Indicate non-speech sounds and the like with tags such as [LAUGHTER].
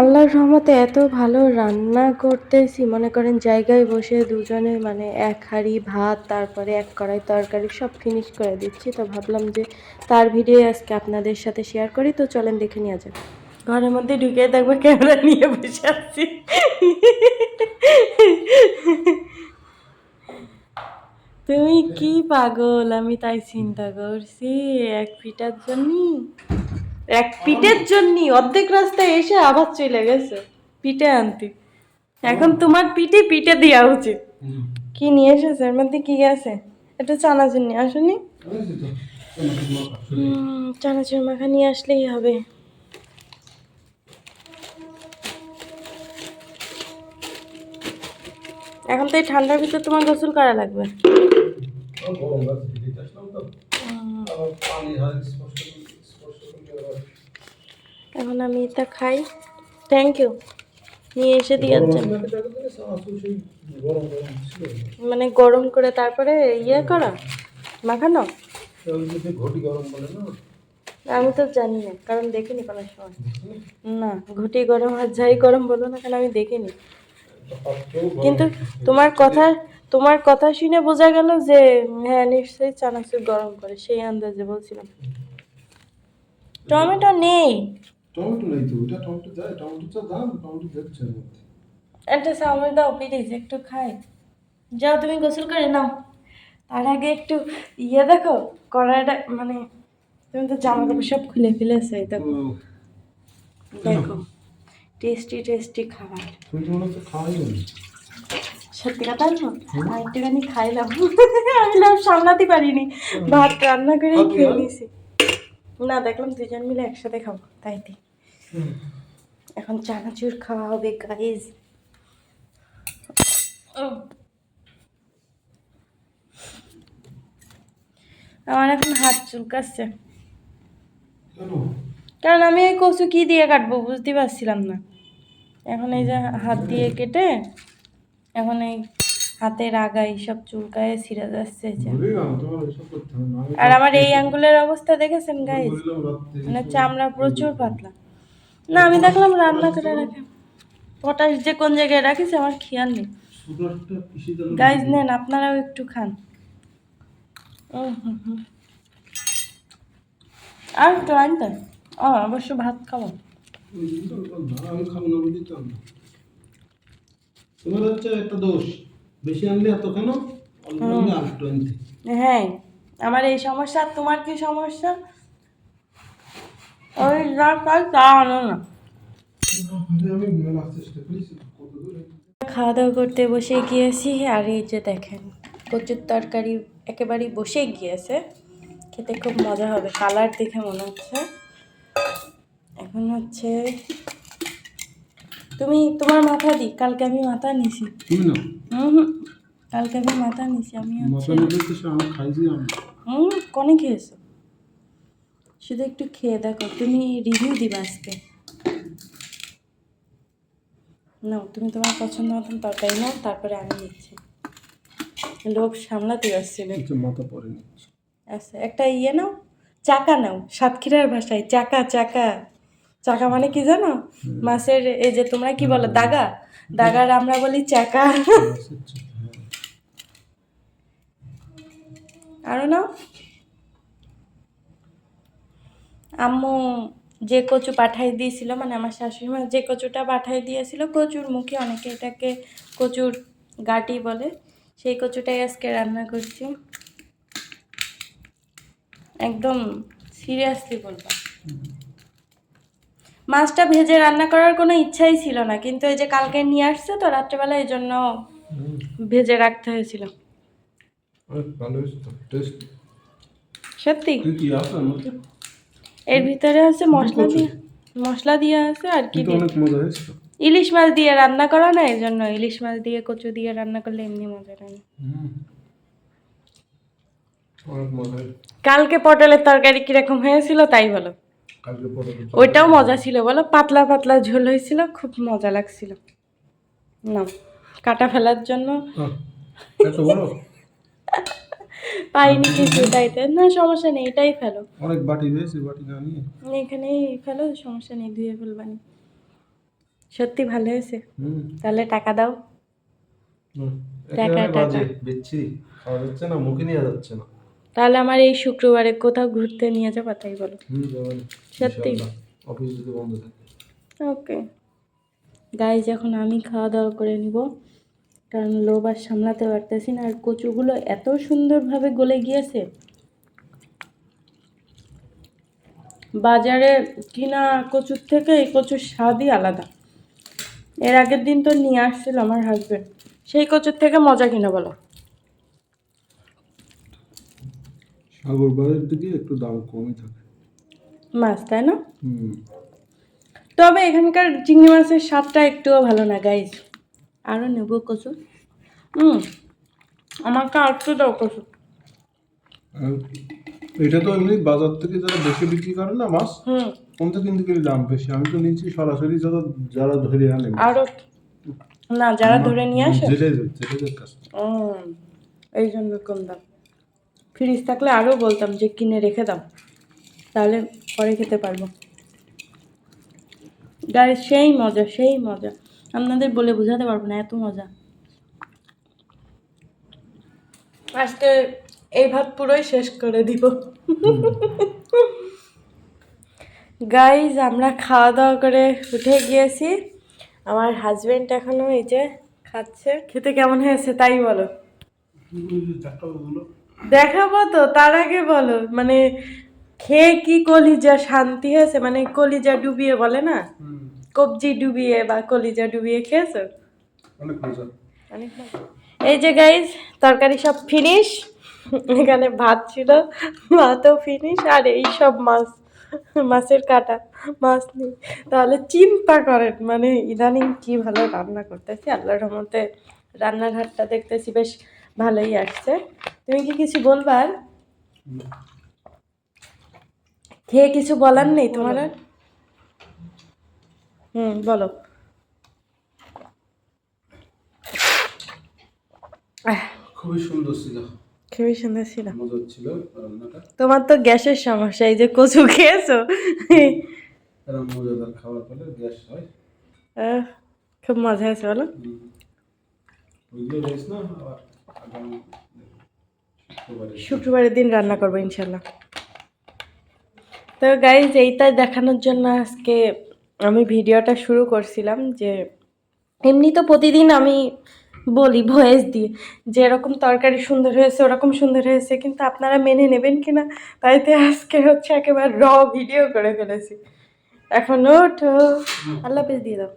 আল্লাহর রহমতে এত ভালো রান্না করতেছি। মনে করেন জায়গায় বসে দুজনে মানে এক হাঁড়ি, ভাত, তারপরে এক কড়াই তরকারি সব ফিনিশ করে দিচ্ছি। তো ভাবলাম যে তার ভিডিও আজকে আপনাদের সাথে শেয়ার করি। তো চলেন দেখে নেওয়া যাক। ঘরের মধ্যে ঢুকে দেখব ক্যামেরা নিয়ে বসে আছি। তুমি কি পাগল? আমি তাই চিন্তা করছি। এক ফিটার জন্য এক পিঠের জন্য অর্ধেক রাস্তায় এসে আবার চলে গেছে। পিঠে আনতে। এখন তোমার পিঠে পিঠে দেওয়া উচিত। কি নিয়ে এসেছে? এর মধ্যে কি আছে? একটু চানাচুর নিয়ে আসুনি চানাচুর মাখা নিয়ে আসলেই হবে। এখন তো এই ঠান্ডার ভিতরে তোমার গোসল করা লাগবে গরম লাগছে দিতে আসলাম তো আবার পানি হাত স্পর্শ স্পর্শ করলে আবার এখন আমি এটা খাই। থ্যাংক ইউ নিয়ে এসে গরম ছিল। মানে গরম করে তারপরে ইয়ে করা? মাখানো? আমি তো জানি না কারণ দেখিনি কোনো সময়। না ঘুটি গরম আর যাই গরম বলো না কেন আমি দেখিনি। কিন্তু তোমার কথা তোমার কথা শুনে বোঝা গেল যে হ্যাঁ নিশ্চয়ই চানাচুর গরম করে সেই আন্দাজে বলছিলাম। টমেটো নেই। টমেটো নেই তো ওটা টমেটো যায় টমেটো দাম টমেটো দেখছে এর মধ্যে। একটা চাউমিন দাও প্লিজ একটু খাই। যাও তুমি গোসল করে নাও। তার আগে একটু ইয়ে দেখো কড়াইটা মানে তুমি তো জামা কাপড় সব খুলে ফেলেছো এই দেখো দেখো টেস্টি টেস্টি খাবার। তুমি তো মনে হচ্ছে খাওয়াই সত্যি কথা না [LAUGHS] আর একটুখানি খাইলাম। আমি সামলাতে পারিনি। ভাত রান্না করে খেয়ে নিয়েছি। না দেখলাম দুজন মিলে একসাথে খাব তাই দি। এখন চানাচুর খাওয়া হবে গাইজ আমার এখন হাত চুলকাচ্ছে। কারণ আমি এই কচু কি দিয়ে কাটবো বুঝতে পারছিলাম না। এখন এই যে হাত দিয়ে কেটে এখন এই হাতের আগায় সব চুলকায় ছিঁড়ে যাচ্ছে আর আমার এই আঙ্গুলের অবস্থা দেখেছেন গাইজ মানে চামড়া প্রচুর পাতলা। না আমি দেখলাম রান্না করে রাখে। পটাশ যে কোন জায়গায় রাখিস আমার খেয়াল নেই। গাইজ নেন আপনারাও একটু খান। আর একটু আনতে ও অবশ্য ভাত খাব। তোমার হচ্ছে একটা দোষ। বেশি আনলে এত কেন? হ্যাঁ আমার এই সমস্যা আর তোমার কি সমস্যা? ওই তা আনো না। খাওয়া দাওয়া করতে বসে গিয়েছি আর এই যে দেখেন কচুর তরকারি একেবারেই বসে গিয়েছে। খেতে খুব মজা হবে কালার দেখে মনে হচ্ছে। এখন হচ্ছে তুমি তোমার মাথা দি কালকে আমি মাথা নিছি। তুমি না হুম হুম। কালকে আমি মাথা নিছি আমি হচ্ছে নিতে সে আমি খাইছি আমি। হুম কনে খেয়েছো? শুধু একটু খেয়ে দেখো তুমি রিভিউ দিবা আজকে। নাও তুমি তোমার পছন্দ মতন তরকারি নাও তারপরে আমি নিচ্ছি। লোক সামলাতে পারছি না। কিছু মাথা পরে নিচ্ছি আচ্ছা একটা ইয়ে নাও চাকা নাও সাতক্ষীরার ভাষায় চাকা চাকা। চাকা মানে কি জানো? মাছের এই যে তোমরা কি বলো দাগা? দাগার আমরা বলি চাকা। আরও না আম্মু যে কচু পাঠাই দিয়েছিল মানে আমার শাশুড়ি মা যে কচুটা পাঠাই দিয়েছিল কচুর মুখে অনেকে এটাকে কচুর গাটি বলে সেই কচুটাই আজকে রান্না করছি। একদম সিরিয়াসলি বলবা। মাছটা ভেজে রান্না করার কোনো ইচ্ছাই ছিল না। কিন্তু এই যে কালকে নিয়ে আসছে তো রাত্রেবেলা এই জন্য ভেজে রাখতে হয়েছিল। সত্যি? এর ভিতরে আছে মশলা দিয়ে মশলা দিয়ে আছে আর কি ইলিশ মাছ দিয়ে রান্না করা না এই জন্য ইলিশ মাছ দিয়ে কচু দিয়ে রান্না করলে এমনি মজা লাগে। কালকে পটলের তরকারি কীরকম হয়েছিল তাই বলো। ওইটাও মজা ছিল বলো? পাতলা পাতলা ঝোল হয়েছিল খুব মজা লাগছিল। না কাটা ফেলার জন্য। [LAUGHS] পাইনি কিছু তাইতে না সমস্যা নেই এটাই ফেলো। অনেক বাটি হয়েছে বাটি না নিয়ে। এখানেই ফেলো সমস্যা নেই ধুয়ে ফেলবানি। সত্যি ভালো হয়েছে। তাহলে টাকা দাও। টাকা, টাকা। বিচ্ছি খাওয়া যাচ্ছে না মুখে নিয়ে যাচ্ছে না। তাহলে আমার এই শুক্রবারে কোথাও ঘুরতে নিয়ে যাব তাই বলো? সত্যি? অফিস যদি বন্ধ থাকে। ওকে। গাইজ এখন আমি খাওয়া দাওয়া করে নিব। কারণ লোভ আর সামলাতে পারতেছি না। আর কচুগুলো এত সুন্দরভাবে গলে গিয়েছে। বাজারে কিনা কচুর থেকে এই কচুর স্বাদই আলাদা। এর আগের দিন তো নিয়ে আসছিল আমার হাজবেন্ড সেই কচুর থেকে মজা কিনা বলো? সাগর বাড়ির দিকে একটু দাম কমই থাকে। মাছ তাই না? তবে এখানকার চিংড়ি মাছের স্বাদটা একটুও ভালো না গাইজ আরও নেব কচু হুম আমাকে আর একটু দাও কচু এটা তো এমনি বাজার থেকে যারা বেশি বিক্রি করে না মাছ হুম। কোনটা কিন্তু দাম বেশি। আমি তো নিচ্ছি সরাসরি যারা যারা ধরে আনে আরও না যারা ধরে নিয়ে আসে? যেটাই যেটাই কাছে উম, এই জন্য কম দাম। ফ্রিজ থাকলে আরও বলতাম যে কিনে রেখে দাও, তাহলে পরে খেতে পারব। গায়ে সেই মজা সেই মজা। আপনাদের বলে বোঝাতে পারব না, এত মজা। আজকে এই ভাত পুরোই শেষ করে দিব। গাইজ আমরা খাওয়া দাওয়া করে উঠে গিয়েছি। আমার হাজবেন্ড এখনও এই যে খাচ্ছে। খেতে কেমন হয়েছে তাই বলো। দেখাবো তো তার আগে বলো মানে খেয়ে কি কলিজা শান্তি হয়েছে? মানে কলিজা ডুবিয়ে বলে না? কবজি ডুবিয়ে বা কলিজা ডুবিয়ে খেয়েছো। এই যে গাইজ তরকারি সব ফিনিশ এখানে ভাত ছিল ভাতও ফিনিশ আর এই সব মাছ মাছের কাটা মাছ নেই তাহলে চিন্তা করেন মানে ইদানিং কি ভালো রান্না করতেছি আল্লাহর রহমতে রান্নাঘাটটা দেখতেছি বেশ ভালোই আসছে। তুমি কি কিছু বলবার? খেয়ে কিছু বলার নেই তোমার আর? হুম বলো। খুবই সুন্দর ছিল। খুবই সুন্দর ছিল। ছিল তোমার তো গ্যাসের সমস্যা এই যে কচু খেয়েছো। মজাদার খাবার পেলে গ্যাস হয়। খুব মজা আছে বলো। বুঝলে না আবার শুক্রবারের দিন রান্না করব ইনশাল্লাহ তো গাইজ এইটাই দেখানোর জন্য আজকে আমি ভিডিওটা শুরু করছিলাম যে এমনি তো প্রতিদিন আমি বলি ভয়েস দিয়ে যে এরকম তরকারি সুন্দর হয়েছে, ওরকম সুন্দর হয়েছে, কিন্তু আপনারা মেনে নেবেন কিনা তাইতে আজকে হচ্ছে একেবারে র ভিডিও করে ফেলেছি। এখন ওঠো। আল্লাহ হাফেজ, দিয়ে দাও।